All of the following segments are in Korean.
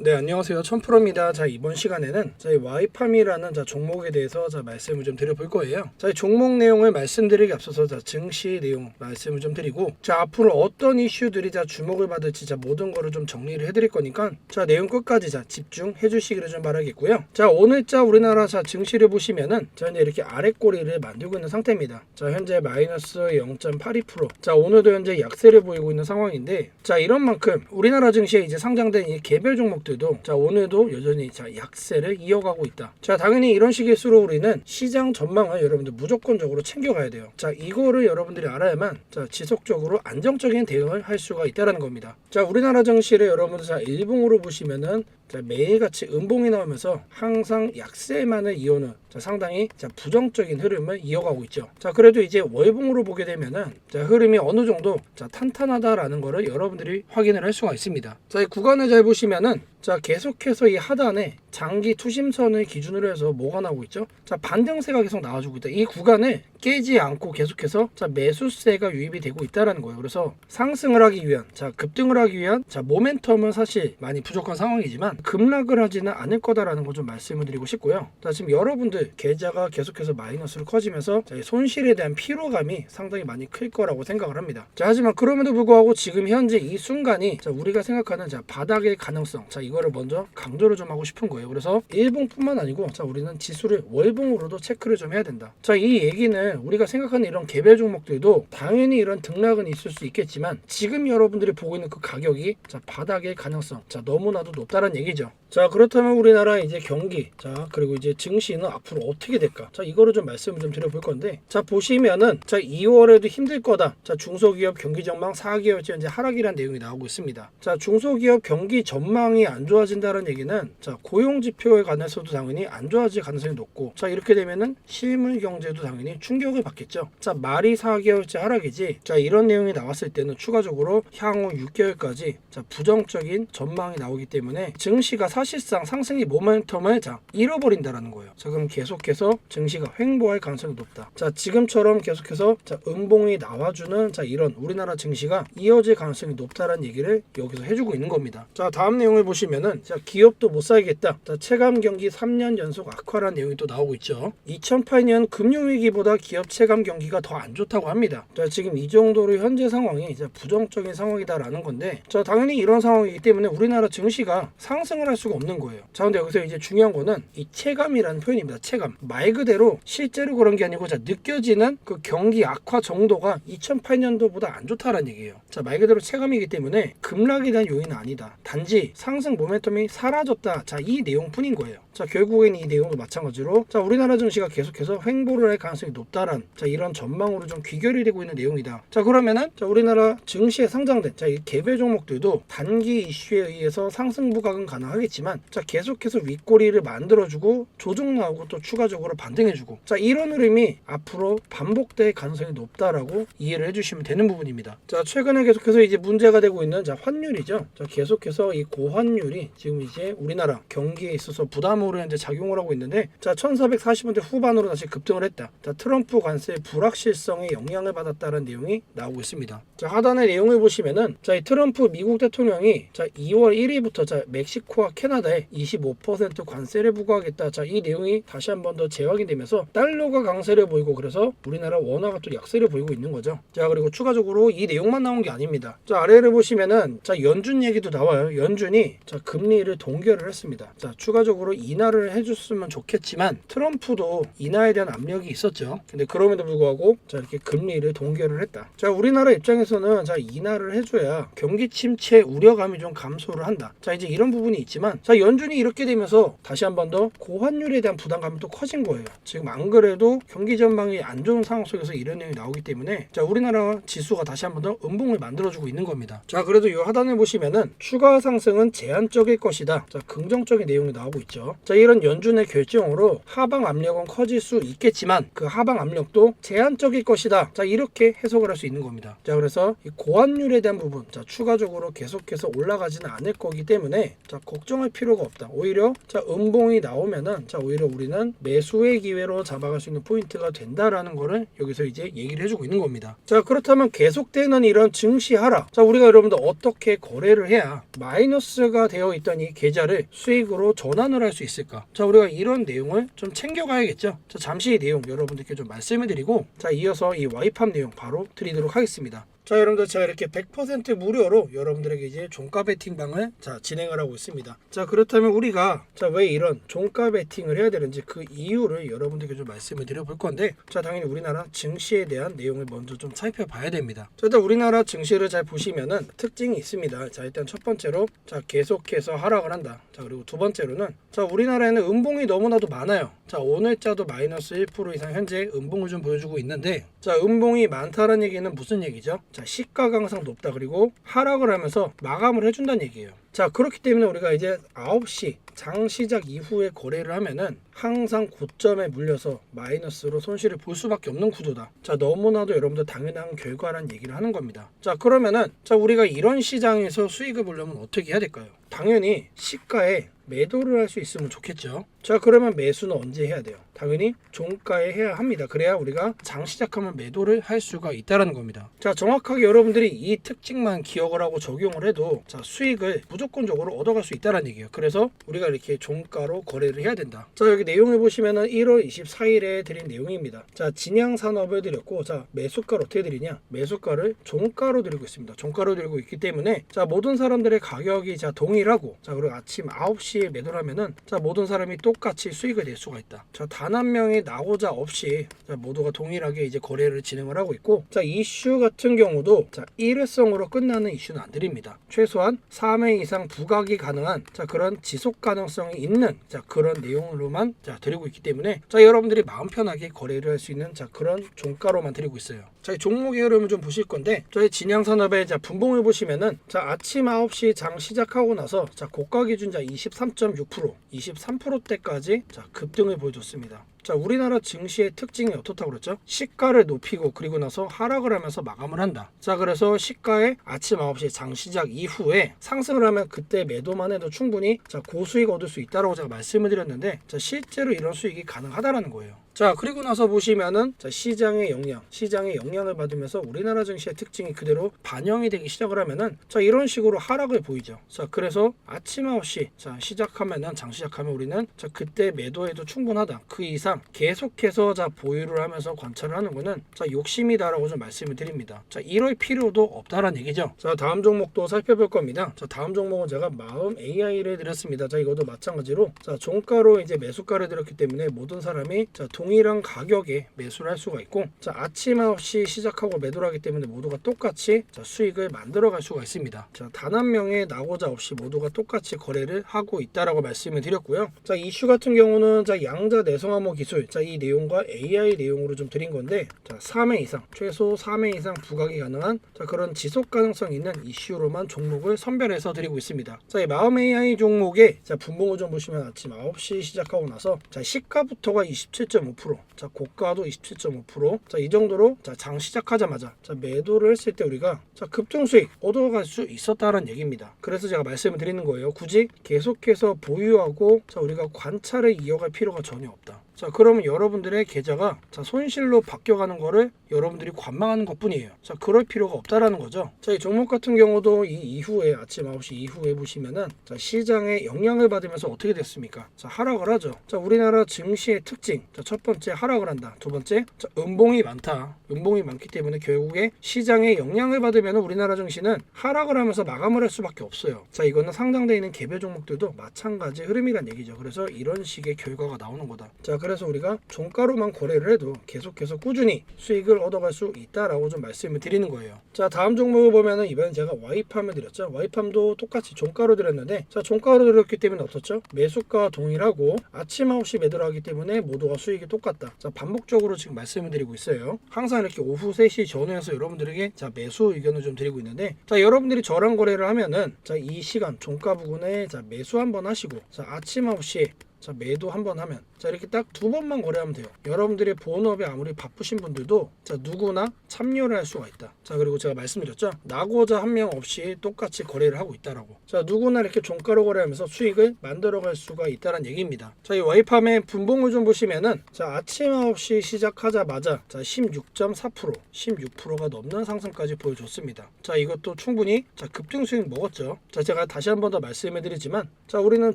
네 안녕하세요 천프로입니다. 자 이번 시간에는 저희 와이팜이라는 자 종목에 대해서 자 말씀을 좀 드려볼 거예요. 자 종목 내용을 말씀드리기 앞서서 자 증시 내용 말씀을 좀 드리고 자 앞으로 어떤 이슈들이 자 주목을 받을지 자 모든 거를 좀 정리를 해드릴 거니까 자 내용 끝까지 자 집중해 주시기를 좀 바라겠고요. 자 오늘 자 우리나라 자 증시를 보시면은 자 현재 이렇게 아래 꼬리를 만들고 있는 상태입니다. 자 현재 마이너스 0.82%자 오늘도 현재 약세를 보이고 있는 상황인데 자 이런 만큼 우리나라 증시에 이제 상장된 이 개별 종목 들도 자 오늘도 여전히 자 약세를 이어가고 있다. 자 당연히 이런 식일수록 우리는 시장 전망을 여러분들 무조건적으로 챙겨가야 돼요. 자 이거를 여러분들이 알아야만 자 지속적으로 안정적인 대응을 할 수가 있다라는 겁니다. 자 우리나라 증시를 여러분들 자 일봉으로 보시면은 자, 매일같이 음봉이 나오면서 항상 약세만을 이어는 자, 상당히 자, 부정적인 흐름을 이어가고 있죠. 자, 그래도 이제 월봉으로 보게 되면은 자, 흐름이 어느 정도 자, 탄탄하다라는 거를 여러분들이 확인을 할 수가 있습니다. 자, 이 구간을 잘 보시면은 자, 계속해서 이 하단에 장기 투심선을 기준으로 해서 뭐가 나오고 있죠? 자, 반등세가 계속 나와주고 있다. 이 구간을 깨지 않고 계속해서 자, 매수세가 유입이 되고 있다라는 거예요. 그래서 상승을 하기 위한 자, 급등을 하기 위한 자, 모멘텀은 사실 많이 부족한 상황이지만 급락을 하지는 않을 거다라는 거 좀 말씀을 드리고 싶고요. 자, 지금 여러분들 계좌가 계속해서 마이너스로 커지면서 자, 이 손실에 대한 피로감이 상당히 많이 클 거라고 생각을 합니다. 자, 하지만 그럼에도 불구하고 지금 현재 이 순간이 자, 우리가 생각하는 자, 바닥의 가능성 자, 이거를 먼저 강조를 좀 하고 싶은 거예요. 그래서 일봉뿐만 아니고 자, 우리는 지수를 월봉으로도 체크를 좀 해야 된다. 자, 이 얘기는 우리가 생각하는 이런 개별 종목들도 당연히 이런 등락은 있을 수 있겠지만 지금 여러분들이 보고 있는 그 가격이 자, 바닥의 가능성 자, 너무나도 높다는 얘기죠. 자 그렇다면 우리나라 이제 경기 자 그리고 이제 증시는 앞으로 어떻게 될까 자 이거를 좀 말씀을 좀 드려볼 건데 자 보시면은 자 2월에도 힘들 거다 자 중소기업 경기 전망 4개월째 현재 하락이라는 내용이 나오고 있습니다 자 중소기업 경기 전망이 안 좋아진다는 얘기는 자 고용 지표에 관해서도 당연히 안 좋아질 가능성이 높고 자 이렇게 되면은 실물 경제도 당연히 충격을 받겠죠 자 말이 4개월째 하락이지 자 이런 내용이 나왔을 때는 추가적으로 향후 6개월까지 자 부정적인 전망이 나오기 때문에 증시가 사실상 상승의 모멘텀을 자 잃어버린다라는 거예요. 자 그럼 계속해서 증시가 횡보할 가능성이 높다. 자 지금처럼 계속해서 자 음봉이 나와주는 자 이런 우리나라 증시가 이어질 가능성이 높다라는 얘기를 여기서 해주고 있는 겁니다. 자 다음 내용을 보시면 은 자 기업도 못 살겠다. 자 체감 경기 3년 연속 악화라는 내용이 또 나오고 있죠. 2008년 금융위기보다 기업 체감 경기가 더 안 좋다고 합니다. 자 지금 이 정도로 현재 상황이 이제 부정적인 상황이다라는 건데 자 당연히 이런 상황이기 때문에 우리나라 증시가 상승을 할 수가 없는 거예요. 자 근데 여기서 이제 중요한 거는 이 체감이라는 표현입니다. 체감 말 그대로 실제로 그런 게 아니고 자 느껴지는 그 경기 악화 정도가 2008년도보다 안 좋다라는 얘기예요. 자 말 그대로 체감이기 때문에 급락에 대한 요인은 아니다. 단지 상승 모멘텀이 사라졌다. 자 이 내용뿐인 거예요. 자 결국엔 이 내용도 마찬가지로 자 우리나라 증시가 계속해서 횡보를 할 가능성이 높다란 자 이런 전망으로 좀 귀결이 되고 있는 내용이다. 자 그러면은 자 우리나라 증시에 상장된 자 이 개별 종목들도 단기 이슈에 의해서 상승 부각은 가능하겠지만 자 계속해서 윗꼬리를 만들어주고 조정 나오고 또 추가적으로 반등해주고 자 이런 흐름이 앞으로 반복될 가능성이 높다라고 이해를 해주시면 되는 부분입니다. 자 최근에 계속해서 이제 문제가 되고 있는 자 환율이죠. 자 계속해서 이 고환율 이 지금 이제 우리나라 경기에 있어서 부담으로 현재 작용을 하고 있는데 자 1440원대 후반으로 다시 급등을 했다. 자 트럼프 관세의 불확실성에 영향을 받았다는 내용이 나오고 있습니다. 자 하단의 내용을 보시면은 자 이 트럼프 미국 대통령이 자 2월 1일부터 자 멕시코와 캐나다에 25% 관세를 부과하겠다. 자 이 내용이 다시 한 번 더 재확인되면서 달러가 강세를 보이고 그래서 우리나라 원화가 또 약세를 보이고 있는 거죠. 자 그리고 추가적으로 이 내용만 나온 게 아닙니다. 자 아래를 보시면은 자 연준 얘기도 나와요. 연준이 자 금리를 동결을 했습니다. 자 추가적으로 인하를 해줬으면 좋겠지만 트럼프도 인하에 대한 압력이 있었죠. 근데 그럼에도 불구하고 자 이렇게 금리를 동결을 했다. 자 우리나라 입장에서는 자 인하를 해줘야 경기 침체 우려감이 좀 감소를 한다. 자 이제 이런 부분이 있지만 자 연준이 이렇게 되면서 다시 한 번 더 고환율에 대한 부담감이 또 커진 거예요. 지금 안 그래도 경기 전망이 안 좋은 상황 속에서 이런 내용이 나오기 때문에 자 우리나라 지수가 다시 한 번 더 음봉을 만들어주고 있는 겁니다. 자 그래도 이 하단을 보시면은 추가 상승은 제한 적일 것이다. 자 긍정적인 내용 내용이 나오고 있죠. 자, 이런 연준의 결정으로 하방 압력은 커질 수 있겠지만 그 하방 압력도 제한적일 것이다. 자, 이렇게 해석을 할 수 있는 겁니다. 자, 그래서 이 고환율에 대한 부분, 자, 추가적으로 계속해서 올라가지는 않을 거기 때문에 자, 걱정할 필요가 없다. 오히려 자, 음봉이 나오면은 자, 오히려 우리는 매수의 기회로 잡아갈 수 있는 포인트가 된다라는 거를 여기서 이제 얘기를 해주고 있는 겁니다. 자, 그렇다면 계속되는 이런 증시 하락. 자, 우리가 여러분들 어떻게 거래를 해야 마이너스가 되어 있던 이 계좌를 수익으로 전환을 할 수 있을까? 자, 우리가 이런 내용을 좀 챙겨가야겠죠. 자, 잠시 이 내용 여러분들께 좀 말씀을 드리고 자, 이어서 이 와이팝 내용 바로 드리도록 하겠습니다. 자 여러분들 제가 이렇게 100% 무료로 여러분들에게 이제 종가 베팅방을 자 진행을 하고 있습니다. 자 그렇다면 우리가 자 왜 이런 종가 베팅을 해야 되는지 그 이유를 여러분들께 좀 말씀을 드려볼 건데 자 당연히 우리나라 증시에 대한 내용을 먼저 좀 살펴봐야 됩니다. 자 일단 우리나라 증시를 잘 보시면은 특징이 있습니다. 자 일단 첫 번째로 자 계속해서 하락을 한다. 자 그리고 두 번째로는 자 우리나라에는 음봉이 너무나도 많아요. 자 오늘자도 마이너스 1% 이상 현재 음봉을 좀 보여주고 있는데 자 음봉이 많다는 얘기는 무슨 얘기죠? 자 시가가 항상 높다 그리고 하락을 하면서 마감을 해준다는 얘기예요. 자 그렇기 때문에 우리가 이제 9시 장 시작 이후에 거래를 하면은 항상 고점에 물려서 마이너스로 손실을 볼 수밖에 없는 구조다. 자 너무나도 여러분들 당연한 결과란 얘기를 하는 겁니다. 자 그러면은 자 우리가 이런 시장에서 수익을 보려면 어떻게 해야 될까요? 당연히 시가에 매도를 할 수 있으면 좋겠죠. 자 그러면 매수는 언제 해야 돼요? 당연히 종가에 해야 합니다. 그래야 우리가 장 시작하면 매도를 할 수가 있다라는 겁니다. 자 정확하게 여러분들이 이 특징만 기억을 하고 적용을 해도 자 수익을 무조건적으로 얻어갈 수 있다는 얘기예요. 그래서 우리가 이렇게 종가로 거래를 해야 된다. 자 여기 내용을 보시면은 1월 24일에 드린 내용입니다. 자 진양 산업을 드렸고 자 매수가를 어떻게 드리냐? 매수가를 종가로 드리고 있습니다. 종가로 드리고 있기 때문에 자 모든 사람들의 가격이 자 동일하고 자 그리고 아침 9시에 매도를 하면은 자 모든 사람이 똑 같이 수익을 낼 수가 있다. 자 단 한 명이 나오자 없이 자, 모두가 동일하게 이제 거래를 진행을 하고 있고 자 이슈 같은 경우도 자 일회성으로 끝나는 이슈는 안 드립니다. 최소한 3회 이상 부각이 가능한 자 그런 지속 가능성이 있는 자 그런 내용으로만 자 드리고 있기 때문에 자 여러분들이 마음 편하게 거래를 할 수 있는 자 그런 종가로만 드리고 있어요. 자이 종목의 흐름을 좀 보실 건데 저희 진양산업의 자 분봉을 보시면은 자 아침 9시 장 시작하고 나서 자 고가 기준 자 23.6% 23%대 까지 자 급등을 보여줬습니다. 자 우리나라 증시의 특징이 어떻다고 그랬죠? 시가를 높이고 그리고 나서 하락을 하면서 마감을 한다. 자 그래서 시가에 아침 9시 장 시작 이후에 상승을 하면 그때 매도만 해도 충분히 자 고수익 얻을 수 있다라고 제가 말씀을 드렸는데 자 실제로 이런 수익이 가능하다라는 거예요. 자 그리고 나서 보시면은 자 시장의 영향, 시장의 영향을 받으면서 우리나라 증시의 특징이 그대로 반영이 되기 시작을 하면은 자 이런 식으로 하락을 보이죠. 자 그래서 아침 9시 자 시작하면은 장 시작하면 우리는 자 그때 매도해도 충분하다. 그 이상 계속해서 자 보유를 하면서 관찰을 하는 거는 자 욕심이다라고 좀 말씀을 드립니다. 자 이럴 필요도 없다라는 얘기죠. 자 다음 종목도 살펴볼 겁니다. 자 다음 종목은 제가 마음 AI를 드렸습니다. 자 이것도 마찬가지로 자 종가로 이제 매수가를 드렸기 때문에 모든 사람이 자 동일한 가격에 매수를 할 수가 있고 자 아침 9시 시작하고 매도를 하기 때문에 모두가 똑같이 자 수익을 만들어 갈 수가 있습니다. 자 단 한 명의 나고자 없이 모두가 똑같이 거래를 하고 있다라고 말씀을 드렸고요. 자 이슈 같은 경우는 자 양자 내성암호 기술 자 이 내용과 AI 내용으로 좀 드린 건데 자 3회 이상 최소 3회 이상 부각이 가능한 자 그런 지속 가능성 있는 이슈로만 종목을 선별해서 드리고 있습니다. 자이 마음 AI 종목의 자 분봉을 좀 보시면 아침 9시 시작하고 나서 자 시가부터가 27.5%, 자 고가도 27.5%, 자 이 정도로 자장 시작하자마자 자 매도를 했을 때 우리가 자 급등 수익 얻어갈 수 있었다는 얘기입니다. 그래서 제가 말씀을 드리는 거예요. 굳이 계속해서 보유하고 자 우리가 관찰을 이어갈 필요가 전혀 없다. 자 그러면 여러분들의 계좌가 자 손실로 바뀌어가는 거를 여러분들이 관망하는 것뿐이에요. 자 그럴 필요가 없다라는 거죠. 자 이 종목 같은 경우도 이 이후에 아침 9시 이후에 보시면은 자 시장의 영향을 받으면서 어떻게 됐습니까? 자 하락을 하죠. 자 우리나라 증시의 특징 자 첫 번째 하락을 한다. 두 번째 자 음봉이 많다. 음봉이 많기 때문에 결국에 시장의 영향을 받으면 우리나라 증시는 하락을 하면서 마감을 할 수밖에 없어요. 자 이거는 상장되어 있는 개별 종목들도 마찬가지 흐름이란 얘기죠. 그래서 이런 식의 결과가 나오는 거다. 자 그래서 우리가 종가로만 거래를 해도 계속해서 꾸준히 수익을 얻어갈 수 있다라고 좀 말씀을 드리는 거예요. 자 다음 종목을 보면은 이번엔 제가 와이팜을 드렸죠. 와이팜도 똑같이 종가로 드렸는데 자 종가로 드렸기 때문에 어떻죠? 매수가 동일하고 아침 9시 매도를 하기 때문에 모두가 수익이 똑같다. 자 반복적으로 지금 말씀을 드리고 있어요. 항상 이렇게 오후 3시 전후에서 여러분들에게 자 매수 의견을 좀 드리고 있는데 자 여러분들이 저랑 거래를 하면은 자 이 시간 종가 부근에 자 매수 한번 하시고 자 아침 9시에 자 매도 한 번 하면. 자 이렇게 딱 두 번만 거래하면 돼요. 여러분들의 본업에 아무리 바쁘신 분들도 자 누구나 참여를 할 수가 있다. 자 그리고 제가 말씀드렸죠? 나고자 한 명 없이 똑같이 거래를 하고 있다라고. 자 누구나 이렇게 종가로 거래하면서 수익을 만들어 갈 수가 있다는 얘기입니다. 자이 와이팜의 분봉을 좀 보시면은 자 아침 9시 시작하자마자 자 16.4% 16%가 넘는 상승까지 보여줬습니다. 자 이것도 충분히 자 급등 수익 먹었죠? 자 제가 다시 한 번 더 말씀해 드리지만 자 우리는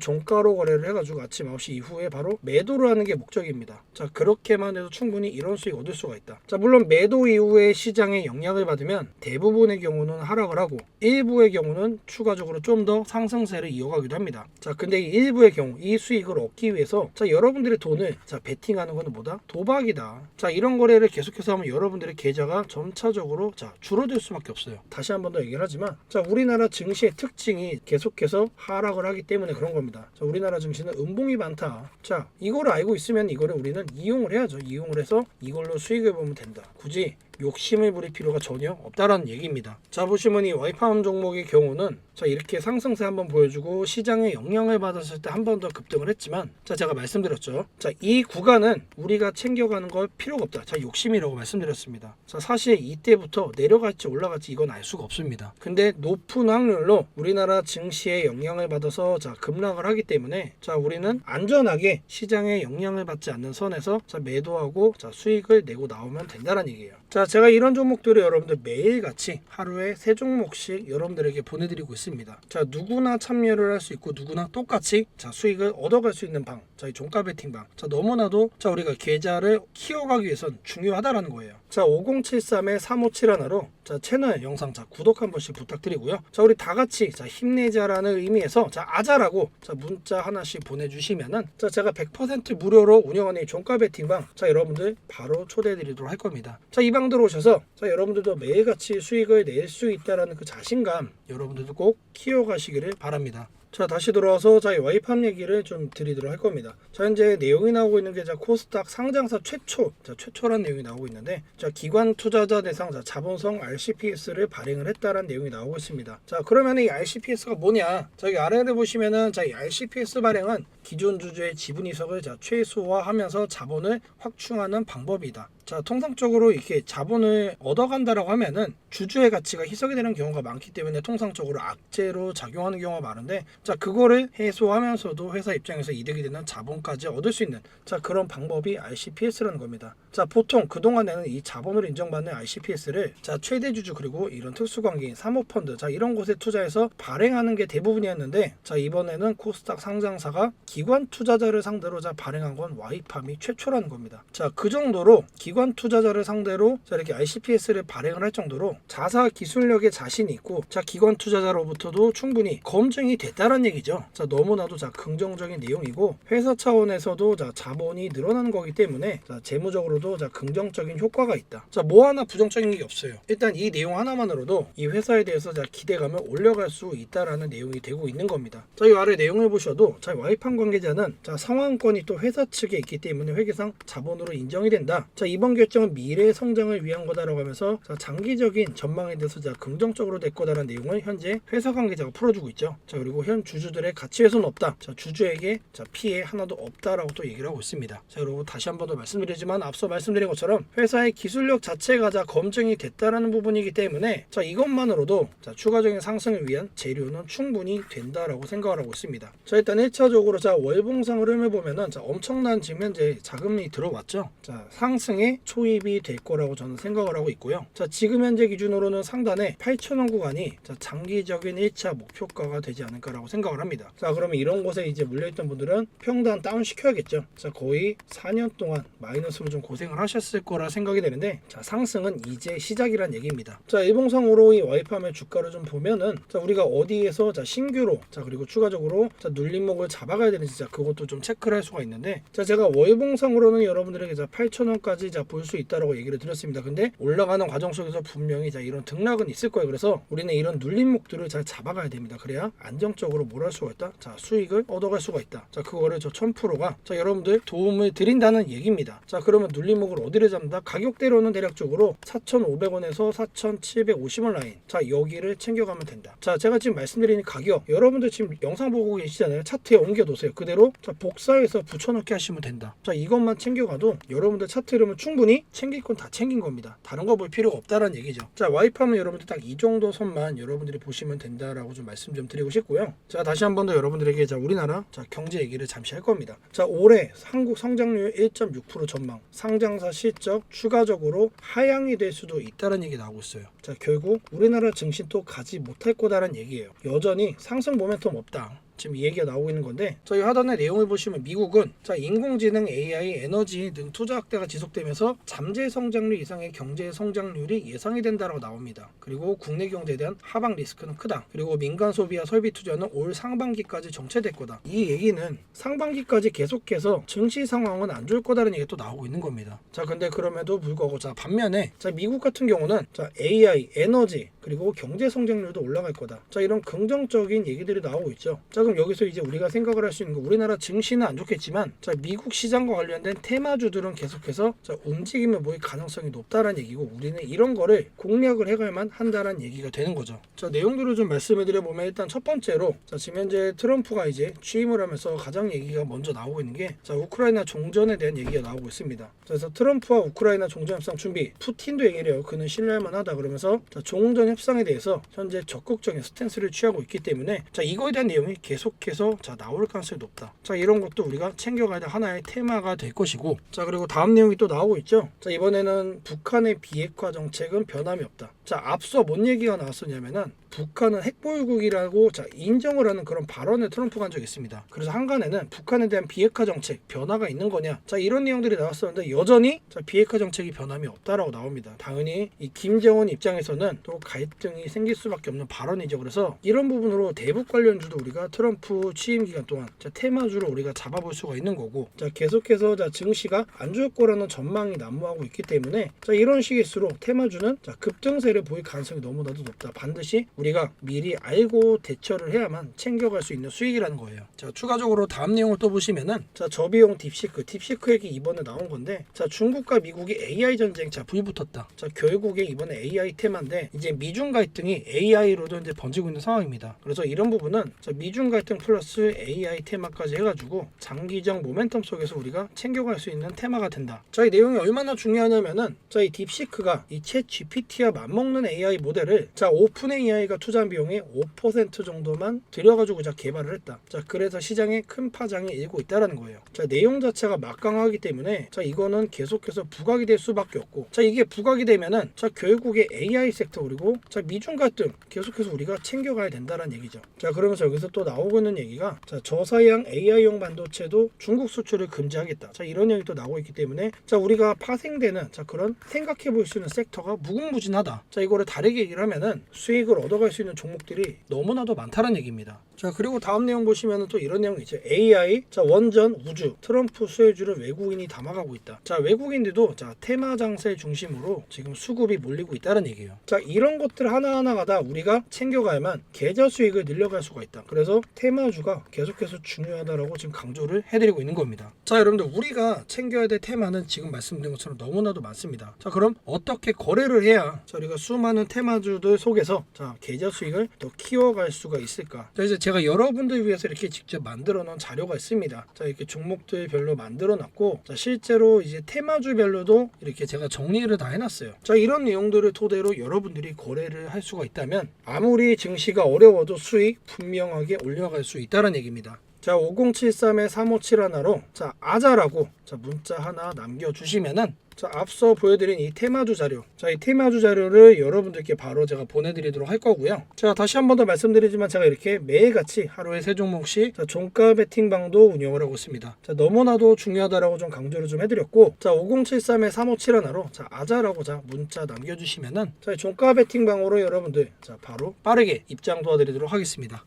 종가로 거래를 해가지고 아침 9시 이후에 바로 매도를 하는 게 목적입니다. 자 그렇게만 해도 충분히 이런 수익 얻을 수가 있다. 자 물론 매도 이후에 시장에 영향을 받으면 대부분의 경우는 하락을 하고 일부의 경우는 추가적으로 좀 더 상승세를 이어가기도 합니다. 자 근데 이 일부의 경우 이 수익을 얻기 위해서 자 여러분들의 돈을 자 베팅하는 거는 뭐다? 도박이다. 자 이런 거래를 계속해서 하면 여러분들의 계좌가 점차적으로 자 줄어들 수밖에 없어요. 다시 한 번 더 얘기를 하지만 자 우리나라 증시의 특징이 계속해서 하락을 하기 때문에 그런 겁니다. 자 우리나라 증시는 음봉이 많다. 자 이걸 알고 있으면 이거를 우리는 이용을 해야죠. 이용을 해서 이걸로 수익을 보면 된다. 굳이 욕심을 부릴 필요가 전혀 없다라는 얘기입니다. 자 보시면 이 와이파움 종목의 경우는 자 이렇게 상승세 한번 보여주고 시장에 영향을 받았을 때 한 번 더 급등을 했지만 자 제가 말씀드렸죠. 자 이 구간은 우리가 챙겨가는 걸 필요가 없다. 자 욕심이라고 말씀드렸습니다. 자 사실 이때부터 내려갈지 올라갈지 이건 알 수가 없습니다. 근데 높은 확률로 우리나라 증시에 영향을 받아서 자 급락을 하기 때문에 자 우리는 안전하게 시장에 영향을 받지 않는 선에서 자 매도하고 자 수익을 내고 나오면 된다는 얘기예요. 자 제가 이런 종목들을 여러분들 매일같이 하루에 세 종목씩 여러분들에게 보내드리고 있습니다. 자 누구나 참여를 할 수 있고 누구나 똑같이 자 수익을 얻어갈 수 있는 방, 자이 종가 베팅 방. 자 너무나도 자 우리가 계좌를 키워가기 위해선 중요하다라는 거예요. 자 5073의 3571로 자 채널 영상 자 구독 한 번씩 부탁드리고요. 자 우리 다 같이 자 힘내자라는 의미에서 자 아자라고 자 문자 하나씩 보내 주시면은 자 제가 100% 무료로 운영하는 이 종가 베팅방 자 여러분들 바로 초대해 드리도록 할 겁니다. 자 이 방 들어오셔서 자 여러분들도 매일같이 수익을 낼 수 있다라는 그 자신감 여러분들도 꼭 키워 가시기를 바랍니다. 자 다시 돌아와서 저희 와이팜 얘기를 좀 드리도록 할 겁니다. 자 현재 내용이 나오고 있는 게 자 코스닥 상장사 최초 자 최초란 내용이 나오고 있는데 자 기관 투자자 대상 자 자본성 RCPS를 발행을 했다라는 내용이 나오고 있습니다. 자 그러면 이 RCPS가 뭐냐? 저기 아래에 보시면은 자 이 RCPS 발행은 기존 주주의 지분 이석을 자 최소화하면서 자본을 확충하는 방법이다. 자 통상적으로 이렇게 자본을 얻어간다라고 하면은 주주의 가치가 희석이 되는 경우가 많기 때문에 통상적으로 악재로 작용하는 경우가 많은데 자 그거를 해소하면서도 회사 입장에서 이득이 되는 자본까지 얻을 수 있는 자 그런 방법이 RCPS라는 겁니다. 자 보통 그 동안에는 이 자본으로 인정받는 RCPS를 자 최대 주주 그리고 이런 특수 관계인 사모펀드 자 이런 곳에 투자해서 발행하는 게 대부분이었는데 자 이번에는 코스닥 상장사가 기관 투자자를 상대로 자 발행한 건 와이팜이 최초라는 겁니다. 자 그 정도로 기관 투자자를 상대로 자 이렇게 RCPS를 발행을 할 정도로 자사 기술력에 자신이 있고 자 기관 투자자로부터도 충분히 검증이 됐다는 얘기죠. 자 너무나도 자 긍정적인 내용이고 회사 차원에서도 자 자본이 늘어나는 거기 때문에 자 재무적으로도 자 긍정적인 효과가 있다. 자 뭐 하나 부정적인 게 없어요. 일단 이 내용 하나만으로도 이 회사에 대해서 자 기대감을 올려갈 수 있다라는 내용이 되고 있는 겁니다. 자 이 아래 내용을 보셔도 자 와이판 관계자는 자 상환권이 또 회사 측에 있기 때문에 회계상 자본으로 인정이 된다. 자이 번 결정은 미래 성장을 위한 거다라고 하면서 자 장기적인 전망에 대해서 자 긍정적으로 될 거다라는 내용을 현재 회사 관계자가 풀어주고 있죠. 자 그리고 현 주주들의 가치 훼손 없다. 자 주주에게 자 피해 하나도 없다라고 또 얘기를 하고 있습니다. 자 여러분 다시 한 번 더 말씀드리지만 앞서 말씀드린 것처럼 회사의 기술력 자체가 자 검증이 됐다라는 부분이기 때문에 자 이것만으로도 자 추가적인 상승을 위한 재료는 충분히 된다라고 생각을 하고 있습니다. 자 일단 1차적으로 자 월봉상 흐름을 보면은 자 엄청난 지금 현재 자금이 들어왔죠. 자 상승에 초입이 될 거라고 저는 생각을 하고 있고요. 자, 지금 현재 기준으로는 상단에 8,000원 구간이 자, 장기적인 1차 목표가가 되지 않을까라고 생각을 합니다. 자, 그러면 이런 곳에 이제 물려있던 분들은 평단 다운 시켜야겠죠. 자, 거의 4년 동안 마이너스로 좀 고생을 하셨을 거라 생각이 되는데, 자, 상승은 이제 시작이란 얘기입니다. 자, 일봉상으로 이 와이팜의 주가를 좀 보면은, 자, 우리가 어디에서 자, 신규로, 자, 그리고 추가적으로 자, 눌림목을 잡아가야 되는지, 자, 그것도 좀 체크를 할 수가 있는데, 자, 제가 월봉상으로는 여러분들에게 자, 8,000원까지 자, 볼 수 있다라고 얘기를 드렸습니다. 근데 올라가는 과정 속에서 분명히 자, 이런 등락은 있을 거예요. 그래서 우리는 이런 눌림목들을 잘 잡아가야 됩니다. 그래야 안정적으로 뭘 할 수가 있다? 자, 수익을 얻어갈 수가 있다. 자, 그거를 저 1000%가 자, 여러분들 도움을 드린다는 얘기입니다. 자, 그러면 눌림목을 어디를 잡는다? 가격대로는 대략적으로 4,500원에서 4,750원 라인. 자, 여기를 챙겨가면 된다. 자, 제가 지금 말씀드리는 가격, 여러분들 지금 영상 보고 계시잖아요. 차트에 옮겨 놓으세요. 그대로 자, 복사해서 붙여넣기 하시면 된다. 자, 이것만 챙겨가도 여러분들 차트 이름은 충 분히 챙길 건 다 챙긴 겁니다. 다른 거 볼 필요가 없다라는 얘기죠. 자, 와이파는 여러분들 딱 이 정도 선만 여러분들이 보시면 된다라고 좀 말씀 좀 드리고 싶고요. 자, 다시 한 번 더 여러분들에게 자, 우리나라 자, 경제 얘기를 잠시 할 겁니다. 자, 올해 한국 성장률 1.6% 전망, 상장사 실적 추가적으로 하향이 될 수도 있다는 얘기 나오고 있어요. 자, 결국 우리나라 증시 또 가지 못할 거다라는 얘기예요. 여전히 상승 모멘텀 없다. 지금 이 얘기가 나오고 있는 건데 저희 하단의 내용을 보시면 미국은 자 인공지능, AI, 에너지 등 투자 확대가 지속되면서 잠재 성장률 이상의 경제 성장률이 예상이 된다라고 나옵니다. 그리고 국내 경제에 대한 하방 리스크는 크다. 그리고 민간 소비와 설비 투자는 올 상반기까지 정체될 거다. 이 얘기는 상반기까지 계속해서 증시 상황은 안 좋을 거다라는 얘기가 또 나오고 있는 겁니다. 자 근데 그럼에도 불구하고 자 반면에 자 미국 같은 경우는 자 AI, 에너지 그리고 경제 성장률도 올라갈 거다. 자 이런 긍정적인 얘기들이 나오고 있죠. 자 그럼 여기서 이제 우리가 생각을 할 수 있는 거 우리나라 증시는 안 좋겠지만 자 미국 시장과 관련된 테마주들은 계속해서 자 움직임을 보일 가능성이 높다라는 얘기고 우리는 이런 거를 공략을 해갈만 한다라는 얘기가 되는 거죠. 자 내용들을 좀 말씀해 드려 보면 일단 첫 번째로 자 지금 현재 트럼프가 이제 취임을 하면서 가장 얘기가 먼저 나오고 있는 게 자 우크라이나 종전에 대한 얘기가 나오고 있습니다. 그래서 트럼프와 우크라이나 종전 협상 준비 푸틴도 얘기를 해요. 그는 신뢰할 만하다 그러면서 자 종전 협상에 대해서 현재 적극적인 스탠스를 취하고 있기 때문에 자 이거에 대한 내용이 계속해서 자 나올 가능성이 높다. 자 이런 것도 우리가 챙겨가야 될 하나의 테마가 될 것이고 자 그리고 다음 내용이 또 나오고 있죠. 자 이번에는 북한의 비핵화 정책은 변함이 없다. 자 앞서 뭔 얘기가 나왔었냐면은 북한은 핵보유국이라고 자 인정을 하는 그런 발언을 트럼프가 한 적이 있습니다. 그래서 한간에는 북한에 대한 비핵화 정책 변화가 있는 거냐? 자 이런 내용들이 나왔었는데 여전히 자 비핵화 정책이 변함이 없다라고 나옵니다. 당연히 이 김정은 입장에서는 또 갈등이 생길 수밖에 없는 발언이죠. 그래서 이런 부분으로 대북 관련주도 우리가 트럼프 취임 기간 동안 자 테마주로 우리가 잡아볼 수가 있는 거고 자 계속해서 자 증시가 안 좋을 거라는 전망이 난무하고 있기 때문에 자 이런 시기일수록 테마주는 자 급등세 를 보일 가능성이 너무나도 높다. 반드시 우리가 미리 알고 대처를 해야만 챙겨갈 수 있는 수익이라는 거예요. 자 추가적으로 다음 내용을 또 보시면은 자 저비용 딥시크 딥시크 얘기 이번에 나온 건데 자 중국과 미국이 AI 전쟁 자 불붙었다. 자 결국에 이번에 AI 테마인데 이제 미중 갈등이 AI로도 이제 번지고 있는 상황입니다. 그래서 이런 부분은 자 미중 갈등 플러스 AI 테마까지 해 가지고 장기적 모멘텀 속에서 우리가 챙겨갈 수 있는 테마가 된다. 자 이 내용이 얼마나 중요하냐면은 자 이 딥시크가 이챗 GPT와 맞먹 는 AI 모델을 자 오픈 AI가 투자한 비용의 5% 정도만 들여가지고 자 개발을 했다. 자 그래서 시장에 큰 파장이 일고 있다라는 거예요. 자 내용 자체가 막강하기 때문에 자 이거는 계속해서 부각이 될 수밖에 없고 자 이게 부각이 되면은 자 결국에 AI 섹터 그리고 자 미중 갈등 계속해서 우리가 챙겨가야 된다라는 얘기죠. 자 그러면서 여기서 또 나오고 있는 얘기가 자 저사양 AI용 반도체도 중국 수출을 금지하겠다. 자 이런 얘기 또 나오고 있기 때문에 자 우리가 파생되는 자 그런 생각해 볼 수 있는 섹터가 무궁무진하다. 자 이거를 다르게 얘기를 하면은 수익을 얻어갈 수 있는 종목들이 너무나도 많다는 얘기입니다. 자 그리고 다음 내용 보시면은 또 이런 내용이 있죠. AI 자 원전 우주 트럼프 수혜주를 외국인이 담아가고 있다. 자 외국인들도 자 테마 장세 중심으로 지금 수급이 몰리고 있다는 얘기예요. 자 이런 것들 하나하나가 다 우리가 챙겨가야만 계좌 수익을 늘려갈 수가 있다. 그래서 테마주가 계속해서 중요하다라고 지금 강조를 해드리고 있는 겁니다. 자 여러분들 우리가 챙겨야 될 테마는 지금 말씀드린 것처럼 너무나도 많습니다. 자 그럼 어떻게 거래를 해야 자 우리가 수많은 테마주들 속에서 자 계좌 수익을 더 키워갈 수가 있을까? 자 이제 제가 여러분들 위해서 이렇게 직접 만들어 놓은 자료가 있습니다. 자 이렇게 종목들별로 만들어 놨고 자 실제로 이제 테마주별로도 이렇게 제가 정리를 다 해놨어요. 자 이런 내용들을 토대로 여러분들이 거래를 할 수가 있다면 아무리 증시가 어려워도 수익 분명하게 올려갈 수 있다는 얘기입니다. 자 5073에 357 하나로 자 아자라고 자 문자 하나 남겨 주시면은 자 앞서 보여드린 이 테마주 자료. 자 이 테마주 자료를 여러분들께 바로 제가 보내드리도록 할 거고요. 자 다시 한 번 더 말씀드리지만 제가 이렇게 매일같이 하루에 세 종목씩 자, 종가 베팅방도 운영을 하고 있습니다. 자 너무나도 중요하다라고 좀 강조를 좀 해드렸고 자 5073에 3571로 자 아자라고 자 문자 남겨주시면은 자 종가 베팅방으로 여러분들 자 바로 빠르게 입장 도와드리도록 하겠습니다